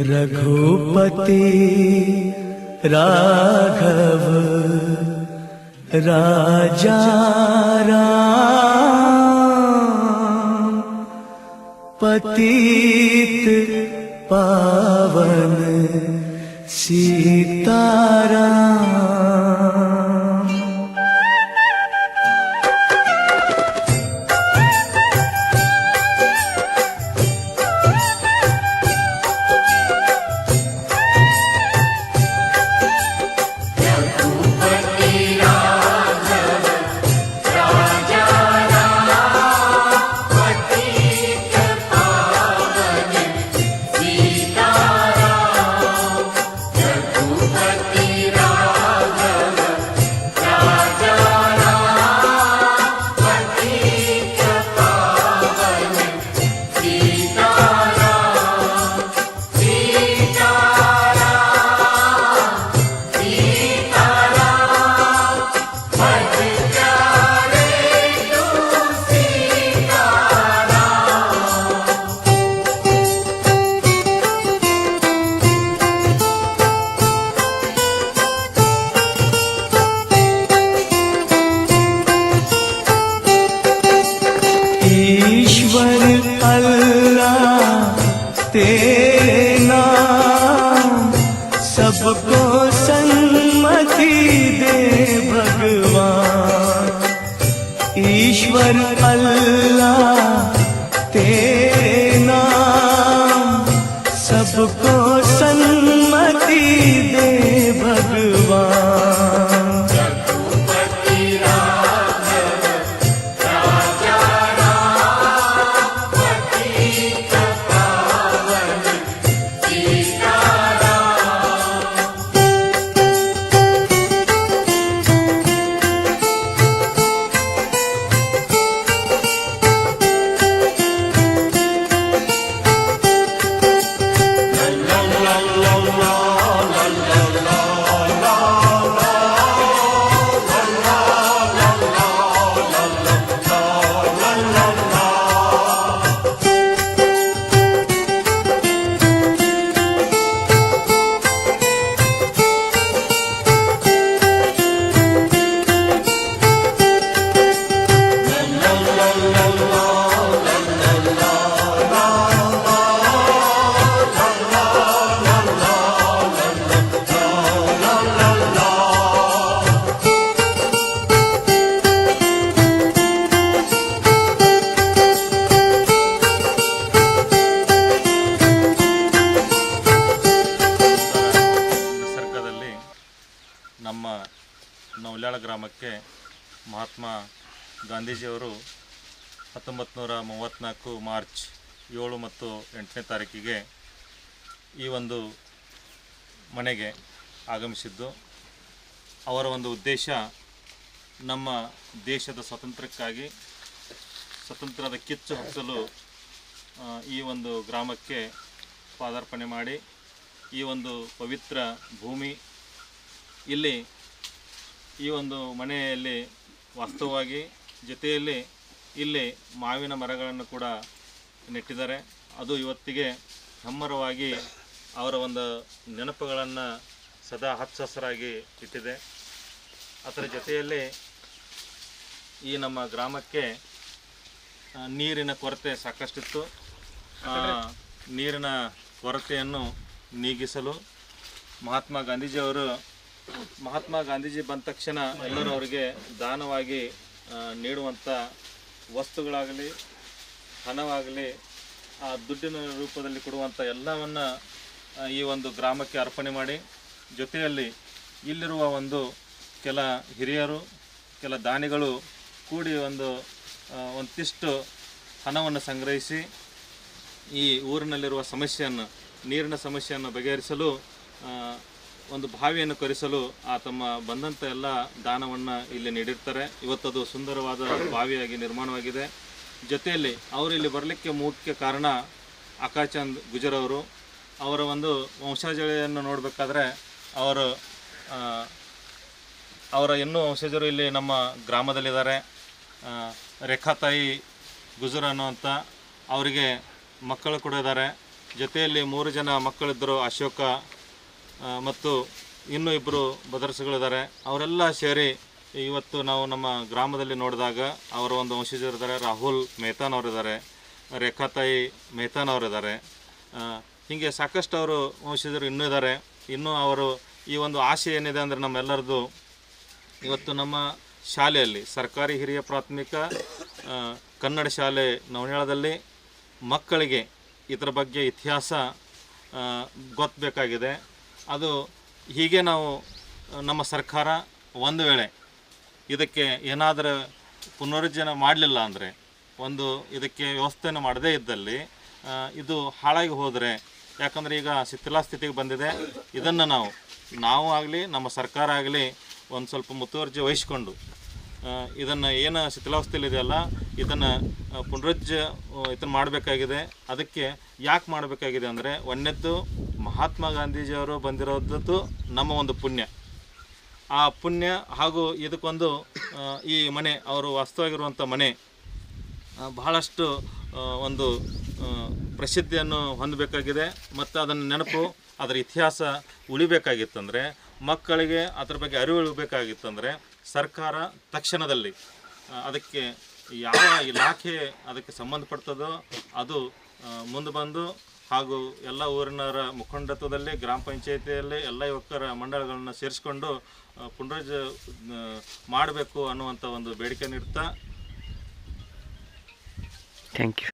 रघुपति राघव राजा राम पतित पावन सीताराम नाम सबको सन्मति दे भगवान। ईश्वर अल्लाह तेरे ನವಲ್ಯಾಳ ಗ್ರಾಮಕ್ಕೆ ಮಹಾತ್ಮ ಗಾಂಧೀಜಿಯವರು ಹತ್ತೊಂಬತ್ತು ನೂರ ಮೂವತ್ತ್ನಾಲ್ಕು ಮಾರ್ಚ್ ಏಳು ಮತ್ತು ಎಂಟನೇ ತಾರೀಕಿಗೆ ಈ ಒಂದು ಮನೆಗೆ ಆಗಮಿಸಿದ್ದು. ಅವರ ಒಂದು ಉದ್ದೇಶ ನಮ್ಮ ದೇಶದ ಸ್ವಾತಂತ್ರ್ಯಕ್ಕಾಗಿ ಸ್ವತಂತ್ರದ ಕಿಚ್ಚು ಹಚ್ಚಲು ಈ ಒಂದು ಗ್ರಾಮಕ್ಕೆ ಪಾದಾರ್ಪಣೆ ಮಾಡಿ ಈ ಒಂದು ಪವಿತ್ರ ಭೂಮಿ ಇಲ್ಲಿ ಈ ಒಂದು ಮನೆಯಲ್ಲಿ ವಾಸ್ತವವಾಗಿ ಜೊತೆಯಲ್ಲಿ ಇಲ್ಲಿ ಮಾವಿನ ಮರಗಳನ್ನು ಕೂಡ ನೆಟ್ಟಿದ್ದಾರೆ. ಅದು ಇವತ್ತಿಗೆ ಹೆಮ್ಮರವಾಗಿ ಅವರ ಒಂದು ನೆನಪುಗಳನ್ನು ಸದಾ ಹಚ್ಚ ಹಸರಾಗಿ ಇಟ್ಟಿದೆ. ಅದರ ಜೊತೆಯಲ್ಲಿ ಈ ನಮ್ಮ ಗ್ರಾಮಕ್ಕೆ ನೀರಿನ ಕೊರತೆ ಸಾಕಷ್ಟಿತ್ತು. ನೀರಿನ ಕೊರತೆಯನ್ನು ನೀಗಿಸಲು ಮಹಾತ್ಮ ಗಾಂಧೀಜಿಯವರು ಮಹಾತ್ಮ ಗಾಂಧೀಜಿ ಬಂದ ತಕ್ಷಣ ಎಲ್ಲರೂ ಅವರಿಗೆ ದಾನವಾಗಿ ನೀಡುವಂಥ ವಸ್ತುಗಳಾಗಲಿ, ಹಣವಾಗಲಿ, ಆ, ದುಡ್ಡಿನ ರೂಪದಲ್ಲಿ ಕೊಡುವಂಥ ಎಲ್ಲವನ್ನು ಈ ಒಂದು ಗ್ರಾಮಕ್ಕೆ ಅರ್ಪಣೆ ಮಾಡಿ, ಜೊತೆಯಲ್ಲಿ ಇಲ್ಲಿರುವ ಒಂದು ಕೆಲ ಹಿರಿಯರು, ಕೆಲ ದಾನಿಗಳು ಕೂಡಿ ಒಂದು ಒಂದಿಷ್ಟು ಹಣವನ್ನು ಸಂಗ್ರಹಿಸಿ ಈ ಊರಿನಲ್ಲಿರುವ ಸಮಸ್ಯೆಯನ್ನು, ನೀರಿನ ಸಮಸ್ಯೆಯನ್ನು ಬಗೆಹರಿಸಲು ಒಂದು ಬಾವಿಯನ್ನು ಕರೆಸಲು ಆ ತಮ್ಮ ಬಂದಂಥ ಎಲ್ಲ ದಾನವನ್ನು ಇಲ್ಲಿ ನೀಡಿರ್ತಾರೆ. ಇವತ್ತದು ಸುಂದರವಾದ ಬಾವಿಯಾಗಿ ನಿರ್ಮಾಣವಾಗಿದೆ. ಜೊತೆಯಲ್ಲಿ ಅವರು ಇಲ್ಲಿ ಬರಲಿಕ್ಕೆ ಮುಖ್ಯ ಕಾರಣ ಆಕಾಶಂದ್ ಗುಜರ್ ಅವರು. ಅವರ ಒಂದು ವಂಶಾಜಳಿಯನ್ನು ನೋಡಬೇಕಾದ್ರೆ ಅವರು ಅವರ ಇನ್ನೂ ವಂಶಜರು ಇಲ್ಲಿ ನಮ್ಮ ಗ್ರಾಮದಲ್ಲಿದ್ದಾರೆ. ರೇಖಾ ತಾಯಿ ಗುಜರ್ ಅನ್ನುವಂಥ ಅವರಿಗೆ ಮಕ್ಕಳು ಕೂಡ ಇದ್ದಾರೆ. ಜೊತೆಯಲ್ಲಿ ಮೂರು ಜನ ಮಕ್ಕಳಿದ್ದರು ಅಶೋಕ ಮತ್ತು ಇನ್ನೂ ಇಬ್ಬರು ಬದರ್ಸುಗಳಿದ್ದಾರೆ ಅವರೆಲ್ಲ ಸೇರಿ ಇವತ್ತು ನಾವು ನಮ್ಮ ಗ್ರಾಮದಲ್ಲಿ ನೋಡಿದಾಗ ಅವರ ಒಂದು ವಂಶಜರಿದ್ದಾರೆ. ರಾಹುಲ್ ಮೆಹತಾನ್ ಅವರಿದ್ದಾರೆ. ರೇಖಾತಾಯಿ ಮೆಹ್ತಾನ್ ಅವರಿದ್ದಾರೆ. ಹೀಗೆ ಸಾಕಷ್ಟು ಅವರು ವಂಶಜರು ಇನ್ನೂ ಇದ್ದಾರೆ. ಇನ್ನೂ ಅವರು ಈ ಒಂದು ಆಸೆ ಏನಿದೆ ಅಂದರೆ ನಮ್ಮೆಲ್ಲರದು ಇವತ್ತು ನಮ್ಮ ಶಾಲೆಯಲ್ಲಿ, ಸರ್ಕಾರಿ ಹಿರಿಯ ಪ್ರಾಥಮಿಕ ಕನ್ನಡ ಶಾಲೆ ನವನೇಳದಲ್ಲಿ ಮಕ್ಕಳಿಗೆ ಇದರ ಬಗ್ಗೆ ಇತಿಹಾಸ ಗೊತ್ತಬೇಕಾಗಿದೆ ಅದು ಹೀಗೆ ನಾವು ನಮ್ಮ ಸರ್ಕಾರ ಒಂದು ವೇಳೆ ಇದಕ್ಕೆ ಏನಾದರೂ ಪುನರುಜ್ಜನ ಮಾಡಲಿಲ್ಲ ಅಂದರೆ, ಒಂದು ಇದಕ್ಕೆ ವ್ಯವಸ್ಥೆಯನ್ನು ಮಾಡದೇ ಇದ್ದಲ್ಲಿ ಇದು ಹಾಳಾಗಿ ಹೋದರೆ, ಯಾಕಂದರೆ ಈಗ ಶಿಥಿಲಾಸ್ಥಿತಿಗೆ ಬಂದಿದೆ. ಇದನ್ನು ನಾವು ನಾವು ಆಗಲಿ, ನಮ್ಮ ಸರ್ಕಾರ ಆಗಲಿ ಒಂದು ಸ್ವಲ್ಪ ಮುತುವರ್ಜಿ ವಹಿಸ್ಕೊಂಡು ಇದನ್ನು ಏನು ಶಿಥಿಲಾವಸ್ಥೆಯಲ್ಲಿ ಇದೆಯಲ್ಲ ಇದನ್ನು ಪುನರುಜ್ಜ ಇದನ್ನು ಮಾಡಬೇಕಾಗಿದೆ. ಅದಕ್ಕೆ ಯಾಕೆ ಮಾಡಬೇಕಾಗಿದೆ ಅಂದರೆ, ಒಂದನೇದ್ದು ಮಹಾತ್ಮ ಗಾಂಧೀಜಿಯವರು ಬಂದಿರೋದ್ದು ನಮ್ಮ ಒಂದು ಪುಣ್ಯ. ಆ ಪುಣ್ಯ ಹಾಗೂ ಇದಕ್ಕೊಂದು ಈ ಮನೆ, ಅವರು ವಾಸ್ತವಾಗಿರುವಂಥ ಮನೆ ಬಹಳಷ್ಟು ಒಂದು ಪ್ರಸಿದ್ಧಿಯನ್ನು ಹೊಂದಬೇಕಾಗಿದೆ. ಮತ್ತು ಅದನ್ನು ನೆನಪು, ಅದರ ಇತಿಹಾಸ ಉಳಿಬೇಕಾಗಿತ್ತಂದರೆ, ಮಕ್ಕಳಿಗೆ ಅದರ ಬಗ್ಗೆ ಅರಿವು ಉಳಿಬೇಕಾಗಿತ್ತಂದರೆ, ಸರ್ಕಾರ ತಕ್ಷಣದಲ್ಲಿ ಅದಕ್ಕೆ ಯಾವ ಇಲಾಖೆ ಅದಕ್ಕೆ ಸಂಬಂಧಪಡ್ತದೋ ಅದು ಮುಂದೆ ಬಂದು ಹಾಗೂ ಎಲ್ಲ ಊರಿನವರ ಮುಖಂಡತ್ವದಲ್ಲಿ, ಗ್ರಾಮ ಪಂಚಾಯಿತಿಯಲ್ಲಿ ಎಲ್ಲ ಯುವಕರ ಮಂಡಳಗಳನ್ನು ಸೇರಿಸ್ಕೊಂಡು ಪುನರುಜ್ಜ ಮಾಡಬೇಕು ಅನ್ನುವಂಥ ಒಂದು ಬೇಡಿಕೆ ನೀಡ್ತಾ ಥ್ಯಾಂಕ್ ಯು